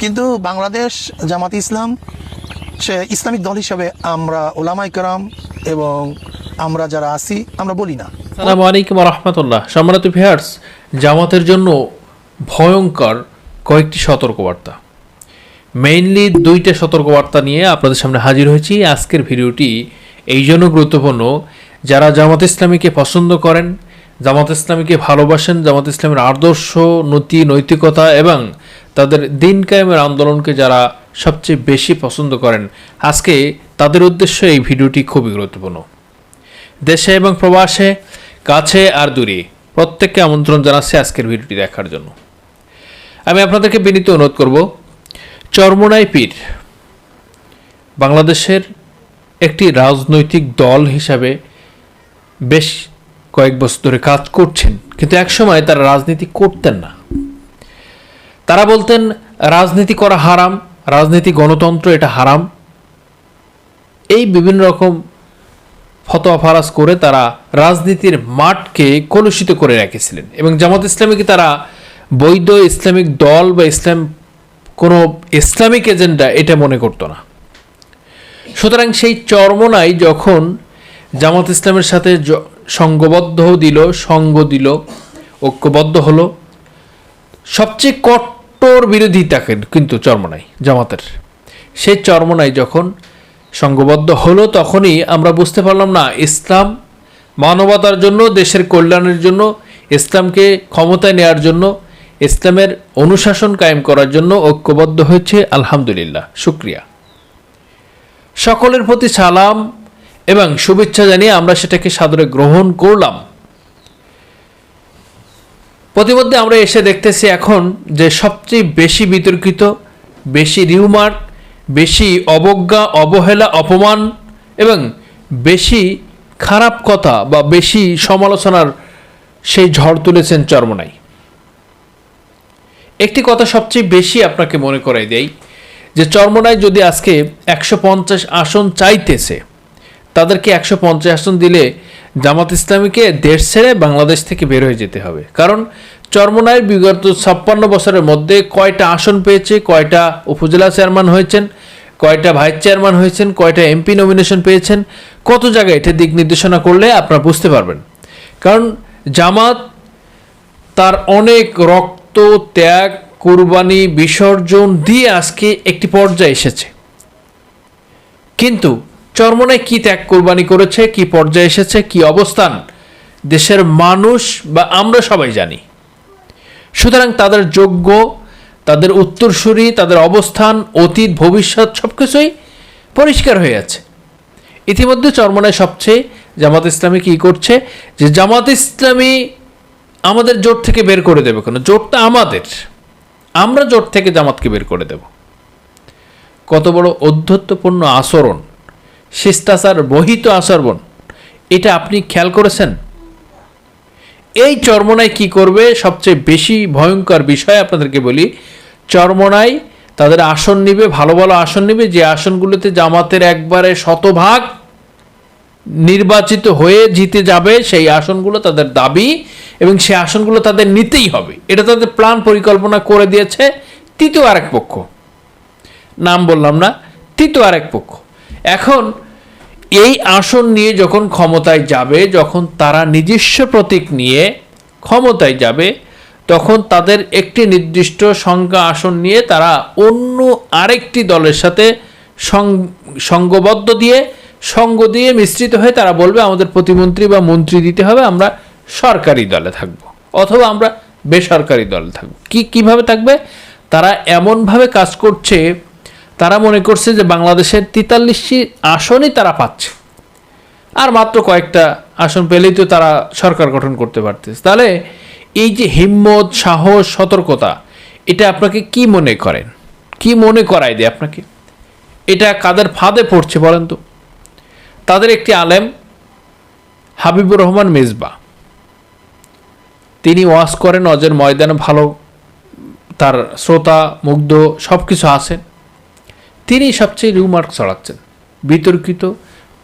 কিন্তু বাংলাদেশ, জামাত ইসলাম, সে ইসলামিক দল হিসাবে আমরা ওলামাই কারাম এবং আমরা যারা আছি, আমরা বলি না। সালামু আলাইকুম রহমতুল্লাহ সম্মানিত ভিয়ার্স জামাতের জন্য ভয়ঙ্কর কয়েকটি সতর্কবার্তা। মেইনলি দুইটা সতর্কবার্তা নিয়ে আপনাদের সামনে হাজির হয়েছি। আজকের ভিডিওটি এই জন্য গুরুত্বপূর্ণ, যারা জামাত ইসলামীকে পছন্দ করেন, জামাত ইসলামীকে ভালোবাসেন, জামাত ইসলামের আদর্শ, নতি, নৈতিকতা এবং তাদের দিন কায়েমের আন্দোলনকে যারা সবচেয়ে বেশি পছন্দ করেন, আজকে তাদের উদ্দেশ্যে এই ভিডিওটি খুবই গুরুত্বপূর্ণ। দেশে এবং প্রবাসে, কাছে আর দূরে প্রত্যেককে আমন্ত্রণ জানাচ্ছি আজকের ভিডিওটি দেখার জন্য। আমি আপনাদেরকে বিনীত অনুরোধ করব, চরমোনাই পীর বাংলাদেশের একটি রাজনৈতিক দল হিসাবে বেশ কয়েক বছর ধরে কাজ করছেন, কিন্তু একসময় তারা রাজনীতি করতেন না। তারা বলতেন, রাজনীতি করা হারাম, রাজনীতি গণতন্ত্র এটা হারাম। এই বিভিন্ন রকম ফতোয়া ফারাজ করে তারা রাজনীতির মাঠকে কলুষিত করে রেখেছিলেন এবং জামাত ইসলামীকে তারা বৈধ ইসলামিক দল বা ইসলাম, কোনো ইসলামিক এজেন্ডা এটা মনে করতো না। সুতরাং সেই চরমনাই যখন জামাত ইসলামের সাথে সঙ্গবদ্ধ দিল, সঙ্গ দিল, ঐক্যবদ্ধ হলো, সবচেয়ে কট্টর বিরোধী তাকে কিন্তু চরমনাই জামাতের। সে চরমনাই যখন সঙ্গবদ্ধ হলো তখনই আমরা বুঝতে পারলাম না, ইসলাম মানবতার জন্য, দেশের কল্যাণের জন্য, ইসলামকে ক্ষমতায় নেওয়ার জন্য, ইসলামের অনুশাসন কায়েম করার জন্য ঐক্যবদ্ধ হয়েছে, আলহামদুলিল্লাহ, শুক্রিয়া। সকলের প্রতি সালাম এবং শুভেচ্ছা জানিয়ে আমরা সেটাকে সাদরে গ্রহণ করলাম। প্রতিমধ্যে আমরা এসে দেখতেছি এখন যে সবচেয়ে বেশি বিতর্কিত, বেশি রিউমার, বেশি অবজ্ঞা, অবহেলা, অপমান এবং বেশি খারাপ কথা বা বেশি সমালোচনার সেই ঝড় তুলেছেন চরমনাই। একটি কথা সবচেয়ে বেশি আপনাকে মনে করাই দেয় যে চরমনায় যদি আজকে একশো পঞ্চাশ আসন চাইতেছে, তাদেরকে একশো পঞ্চাশ আসন দিলে জামাত ইসলামীকে দেশ ছেড়ে বাংলাদেশ থেকে বের হয়ে যেতে হবে। কারণ চরমনায়ের বিগত ছাপ্পান্ন বছরের মধ্যে কয়টা আসন পেয়েছে, কয়টা উপজেলা চেয়ারম্যান হয়েছেন, কয়টা ভাইস চেয়ারম্যান হয়েছেন, কয়টা এমপি নমিনেশন পেয়েছেন, কত জায়গায় এটা দিক নির্দেশনা করলে আপনারা বুঝতে পারবেন। কারণ জামাত তার অনেক রক্ত, ত্যাগ, কুরবানি, বিসর্জন দিয়ে আজকে একটি পর্যায়ে এসেছে। কিন্তু চরমনায় কি ত্যাগ কোরবানি করেছে, কি পর্যায়ে এসেছে, কি অবস্থান? দেশের মানুষ বা আমরা সবাই জানি। সুতরাং তাদের যোগ্য, তাদের উত্তরসূরি, তাদের অবস্থান, অতীত, ভবিষ্যৎ সব কিছুই পরিষ্কার হয়ে আছে। ইতিমধ্যে চরমনায় সবচেয়ে জামাত ইসলামী কি করছে? যে জামাত ইসলামী আমাদের জোট থেকে বের করে দেবে কেন? জোটটা আমাদের। আমরা জোট থেকে জামাতকে বের করে দেব। কত বড় অধ্যত্বপূর্ণ আচরণ। শিষ্টাচার বহিত আচরণ। এটা আপনি খেয়াল করেছেন? এই চর্মনায় কি করবে? সবচেয়ে বেশি ভয়ঙ্কর বিষয় আপনাদেরকে বলি, চর্মনায় তাদের আসন নিবে, ভালো ভালো আসন নিবে, যে আসনগুলোতে জামাতের একবারে শতভাগ নির্বাচিত হয়ে জিতে যাবে, সেই আসনগুলো তাদের দাবি এবং সেই আসনগুলো তাদের নিতেই হবে। এটা তাদের প্ল্যান পরিকল্পনা করে দিয়েছে তৃতীয় আরেক পক্ষ। নাম বললাম না, তৃতীয় আরেক পক্ষ। এখন এই আসন নিয়ে যখন ক্ষমতায় যাবে, যখন তারা নিজস্ব প্রতীক নিয়ে ক্ষমতায় যাবে, তখন তাদের একটি নির্দিষ্ট সংখ্যা আসন নিয়ে তারা অন্য আরেকটি দলের সাথে সঙ্গবদ্ধ দিয়ে, সঙ্গ দিয়ে মিশ্রিত হয়ে তারা বলবে, আমাদের প্রতিমন্ত্রী বা মন্ত্রী দিতে হবে, আমরা সরকারি দলে থাকব অথবা আমরা বেসরকারি দলে থাকব। কি, কীভাবে থাকবে? তারা এমনভাবে কাজ করছে তারা মনে করছে যে বাংলাদেশের তেতাল্লিশটি আসনই তারা পাচ্ছে। আর মাত্র কয়েকটা আসন পেলেই তো তারা সরকার গঠন করতে পারতেছে। তাহলে এই যে হিম্মত, সাহস, সতর্কতা, এটা আপনাকে কি মনে করেন? কি মনে করায় দেয় আপনাকে? এটা কাদের ফাঁদে পড়ছে বলেন তো? তাদের একটি আলেম, হাবিবুর রহমান মেজবা। তিনি ওয়াজ করেন, অজের ময়দানে ভালো, তার শ্রোতা, মুগ্ধ সব কিছু আছেন। তিনি সবচেয়ে রিউমার্ক ছড়াচ্ছেন বিতর্কিত,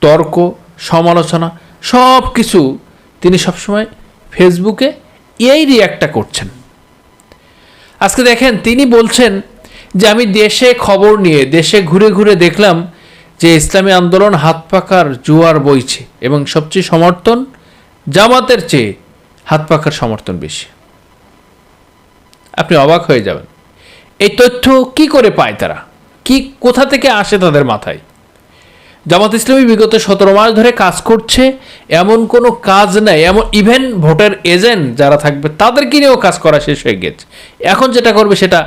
তর্ক, সমালোচনা সব কিছু তিনি সবসময় ফেসবুকে এই রিয়াক্টটা করছেন। আজকে দেখেন, তিনি বলছেন যে, আমি দেশে খবর নিয়ে, দেশে ঘুরে ঘুরে দেখলাম যে, ইসলামী আন্দোলন হাত পাকার জোয়ার বইছে এবং সবচেয়ে সমর্থন জামাতের চেয়ে হাত পাকার সমর্থন বেশি। আপনি অবাক হয়ে যাবেন। এই তথ্য কি করে পায় তারা? কি কোথা থেকে আসে তাদের মাথায়? জামাত ইসলামী বিগত সতেরো মাস ধরে কাজ করছে, এমন কোনো কাজ নাই, এমন ইভেন ভোটের এজেন্ট যারা থাকবে তাদেরকে নিয়েও কাজ করা শেষ হয়ে গেছে। এখন যেটা করবে সেটা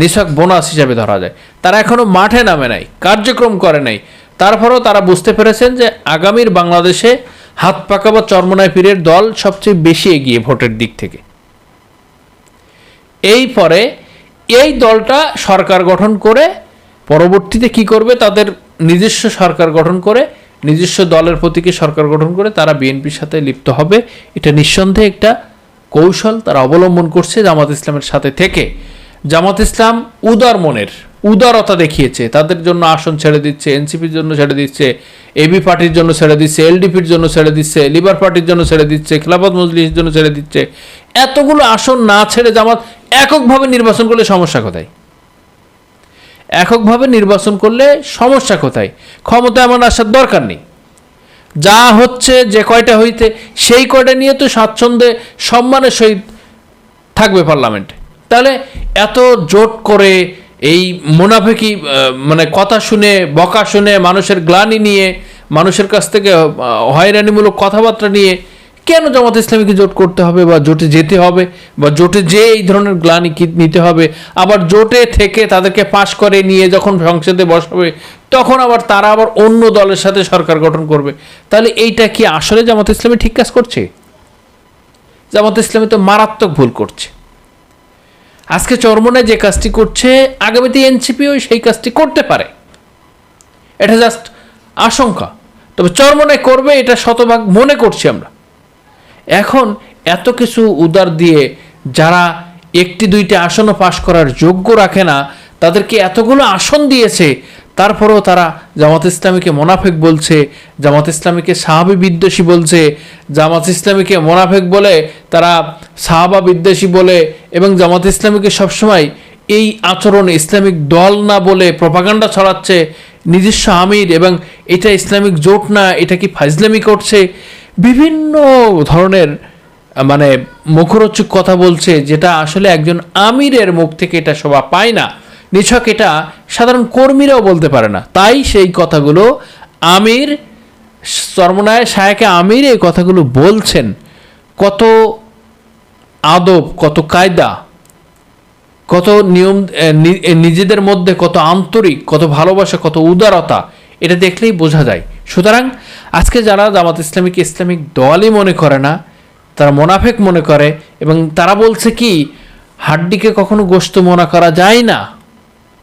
নিছক বোনাস হিসাবে ধরা যায়। তারা এখনও মাঠে নামে নাই, কার্যক্রম করে নাই। তারপরেও তারা বুঝতে পেরেছেন যে আগামীর বাংলাদেশে হাত পাকা বা চর্মনায় পীরের দল সবচেয়ে বেশি এগিয়ে ভোটের দিক থেকে। এই পরে এই দলটা সরকার গঠন করে পরবর্তীতে কি করবে? তাদের নিজস্ব সরকার গঠন করে, নিজস্ব দলের প্রতীকে সরকার গঠন করে তারা বিএনপির সাথে লিপ্ত হবে। এটা নিঃসন্দেহে একটা কৌশল তারা অবলম্বন করছে জামাত ইসলামের সাথে থেকে। জামাত ইসলাম উদার মনের, উদারতা দেখিয়েছে। তাদের জন্য আসন ছেড়ে দিচ্ছে, এনসিপির জন্য ছেড়ে দিচ্ছে, এবি পার্টির জন্য ছেড়ে দিচ্ছে, এলডিপির জন্য ছেড়ে দিচ্ছে, লিবার পার্টির জন্য ছেড়ে দিচ্ছে, খেলাফত মজলিসের জন্য ছেড়ে দিচ্ছে। এতগুলো আসন না ছেড়ে জামাত এককভাবে নির্বাচন করলে সমস্যা কোথায়? এককভাবে নির্বাচন করলে সমস্যা কোথায়? ক্ষমতা এমন আসার দরকার নেই। যা হচ্ছে যে কয়টা হইতে, সেই কয়টা নিয়ে তো স্বাচ্ছন্দ্যে সম্মানের সহিত থাকবে পার্লামেন্টে। তাহলে এত জোট করে এই মুনাফেকি মানে কথা শুনে, বকা শুনে মানুষের গ্লানি নিয়ে, মানুষের কাছ থেকে হয়রানিমূলক কথাবার্তা নিয়ে কেন জামাত ইসলামীকে জোট করতে হবে বা জোটে যেতে হবে বা জোটে যে এই ধরনের গ্লানি নিতে হবে? আবার জোটে থেকে তাদেরকে পাশ করে নিয়ে যখন সংসদে বসাবে, তখন আবার তারা আবার অন্য দলের সাথে সরকার গঠন করবে। তাহলে এইটা কি আসলে জামাত ইসলামী ঠিক কাজ করছে? জামাত ইসলামী তো মারাত্মক ভুল করছে। আজকে চরমনে যে কাজটি করছে, আগামীতে এনসিপিও সেই কাজটি করতে পারে। এটা জাস্ট আশঙ্কা। তবে চরমনে করবে এটা শতভাগ মনে করছি আমরা। এখন এত কিছু উদার দিয়ে যারা একটি দুইটি আসনও পাশ করার যোগ্য রাখে না, তাদেরকে এতগুলো আসন দিয়েছে, তারপরেও তারা জামাত ইসলামীকে মোনাফেক বলছে, জামাত ইসলামীকে সাহাবি বিদ্বেষী বলছে, জামাত ইসলামীকে মোনাফেক বলে তারা সাহাবা বিদ্বেষী বলে এবং জামাত ইসলামীকে সবসময় এই আচরণ ইসলামিক দল না বলে প্রপাগান্ডা ছড়াচ্ছে, নিজস্ব আমির এবং এটা ইসলামিক জোট না, এটা কি ফাইজলামি করছে? বিভিন্ন ধরনের মানে মুখরোচক কথা বলছে যেটা আসলে একজন আমিরের মুখ থেকে এটা শোভা পায় না। নিছক এটা সাধারণ কর্মীরাও বলতে পারে না। তাই সেই কথাগুলো আমির, চরমনায় সায়াকে আমির এই কথাগুলো বলছেন। কত আদব, কত কায়দা, কত নিয়ম নিজেদের মধ্যে কত আন্তরিক, কত ভালোবাসা, কত উদারতা, এটা দেখলেই বোঝা যায়। সুতরাং আজকে যারা জামাত ইসলামীকে ইসলামিক দলই মনে করে না, তারা মোনাফেক মনে করে এবং তারা বলছে কি, হাড্ডিকে কখনো গোস্ত মনে করা যায় না,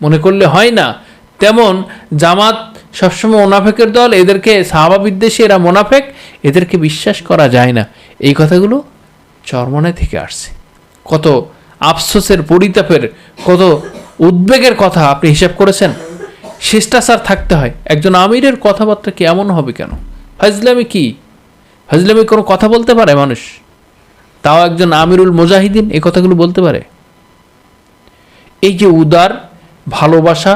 মনে করলে হয় না। তেমন জামাত সবসময় মোনাফেকের দল, এদেরকে সাহাবা বিদ্বেষী, এরা মোনাফেক, এদেরকে বিশ্বাস করা যায় না। এই কথাগুলো চরমনে থেকে আসছে। কত আফসোসের পরিতাপের, কত উদ্বেগের কথা আপনি হিসাব করেছেন? শিষ্টাচার থাকতে হয়। একজন আমিরের কথাবার্তা কি এমন হবে কেন? ফাজলামি কি? ফাজলামি কোনো কথা বলতে পারে মানুষ? তাও একজন আমিরুল মুজাহিদিন এই কথাগুলো বলতে পারে? এই যে উদার, ভালোবাসা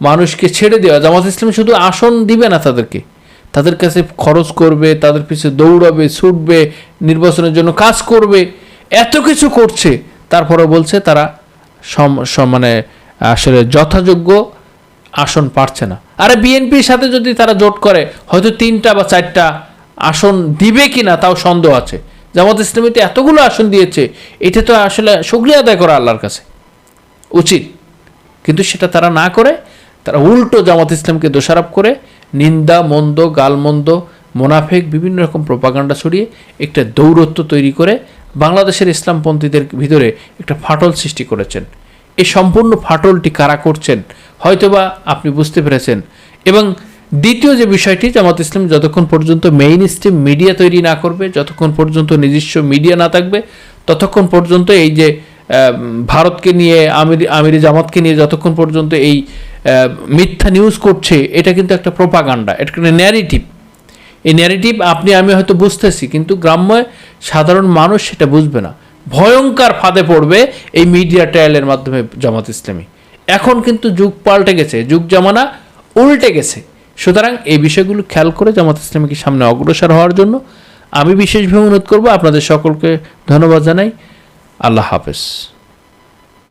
মানুষকে ছেড়ে দেওয়া, জামাত ইসলাম শুধু আসন দিবে না তাদেরকে। তাদের কাছে খরচ করবে, তাদের পিছনে দৌড়াবে, ছুটবে, নির্বাচনের জন্য কাজ করবে, এত কিছু করছে। তারপরে বলছে তারা মানে আসলে যথাযোগ্য আসন পারছে না। আরে বিএনপির সাথে যদি তারা জোট করে, হয়তো তিনটা বা চারটা আসন দিবে কি না তাও সন্দেহ আছে। জামাত ইসলামীতে এতগুলো আসন দিয়েছে, এটা তো আসলে শুক্রিয়া আদায় করা আল্লাহর কাছে। উচিত। কিন্তু সেটা তারা না করে, তারা উল্টো জামাত ইসলামকে দোষারোপ করে, নিন্দা, মন্দ, গালমন্দ, মোনাফেক, বিভিন্ন রকম প্রপাগান্ডা ছড়িয়ে একটা দৌরত্ব তৈরি করে বাংলাদেশের ইসলামপন্থীদের ভিতরে একটা ফাটল সৃষ্টি করেছেন। এই সম্পূর্ণ ফাটলটি কারা করছেন হয়তোবা আপনি বুঝতে পেরেছেন। এবং দ্বিতীয় যে বিষয়টি, জামাত ইসলাম যতক্ষণ পর্যন্ত মেইন স্ট্রিম মিডিয়া তৈরি না করবে, যতক্ষণ পর্যন্ত নিজস্ব মিডিয়া না থাকবে, ততক্ষণ পর্যন্ত এই যে ভারতকে নিয়ে, আমির, আমিরি জামাতকে নিয়ে যতক্ষণ পর্যন্ত এই মিথ্যা নিউজ করছে, এটা কিন্তু একটা প্রোপাগান্ডা এটা একটা ন্যারেটিভ এই ন্যারেটিভ আপনি, আমি হয়তো বুঝতেছি, কিন্তু গ্রাম্য সাধারণ মানুষ সেটা বুঝবে না। ভয়ঙ্কর ফাঁদে পড়বে এই মিডিয়া ট্রায়ালের মাধ্যমে জামাত ইসলামী। এখন কিন্তু যুগ পাল্টে গেছে, যুগ জামানা উল্টে গেছে। সুতরাং এই বিষয়গুলো খেয়াল করে জামাত ইসলামীকে সামনে অগ্রসর হওয়ার জন্য আমি বিশেষভাবে অনুরোধ করব। আপনাদের সকলকে ধন্যবাদ জানাই। আল্লাহ হাফেজ।